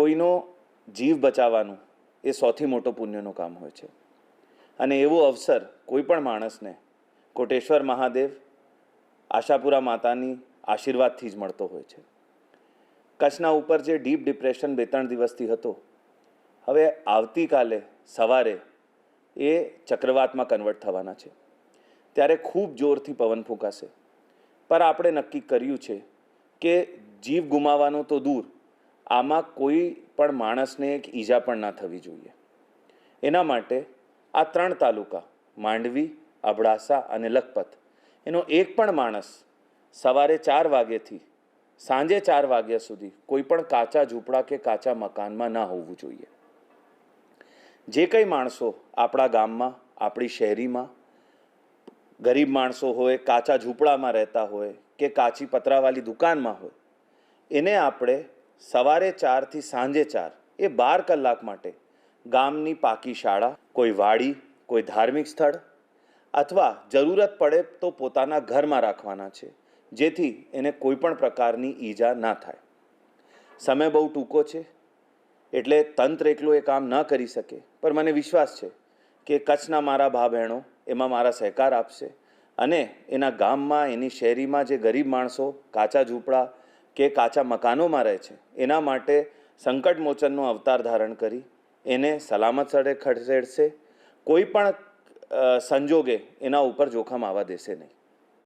કોઈનો જીવ બચાવવાનું એ સૌથી મોટો પુણ્યનું કામ હોય છે. અને એવો અવસર કોઈ પણ માણસને કોટેશ્વર મહાદેવ, આશાપુરા માતાની આશીર્વાદથી જ મળતો હોય છે. કચ્છના ઉપર જે ડીપ ડિપ્રેશન બે ત્રણ દિવસથી હતો, હવે આવતીકાલે સવારે એ ચક્રવાતમાં કન્વર્ટ થવાના છે. ત્યારે ખૂબ જોરથી પવન ફૂંકાશે. પર આપણે નક્કી કર્યું છે કે જીવ ગુમાવાનો તો દૂર આમાં કોઈ પણ માણસને એક ઈજા પણ ના થવી જોઈએ. એના માટે આ ત્રણ તાલુકા, માંડવી, અબડાસા અને લખપત, એનો એક પણ માણસ સવારે ચાર વાગ્યેથી સાંજે ચાર વાગ્યા સુધી કોઈ પણ કાચા ઝૂંપડા કે કાચા મકાનમાં ના હોવું જોઈએ. જે કંઈ માણસો આપણા ગામમાં, આપણી શહેરીમાં ગરીબ માણસો હોય, કાચા ઝૂંપડામાં રહેતા હોય કે કાચી પતરાવાળી દુકાનમાં હોય, એને આપણે સવારે ચારથી સાંજે ચાર એ બાર કલાક માટે ગામની પાકી શાળા, કોઈ વાડી, કોઈ ધાર્મિક સ્થળ અથવા જરૂરત પડે તો પોતાના ઘરમાં રાખવાના છે, જેથી એને કોઈ પણ પ્રકારની ઈજા ના થાય. સમય બહુ ટૂંકો છે, એટલે તંત્ર એકલું એ કામ ન કરી શકે, પણ મને વિશ્વાસ છે કે કચ્છના મારા ભા બહેનો એમાં મારા સહકાર આપશે અને એના ગામમાં, એની શેરીમાં જે ગરીબ માણસો કાચા ઝૂંપડા કે કાચા મકાનોમાં રહે છે. એના માટે સંકટ મોચનનો અવતાર ધારણ કરી એને સલામત સ્થળે ખસેડશે. કોઈ પણ સંજોગે એના ઉપર જોખમ આવવા દેશે નહીં.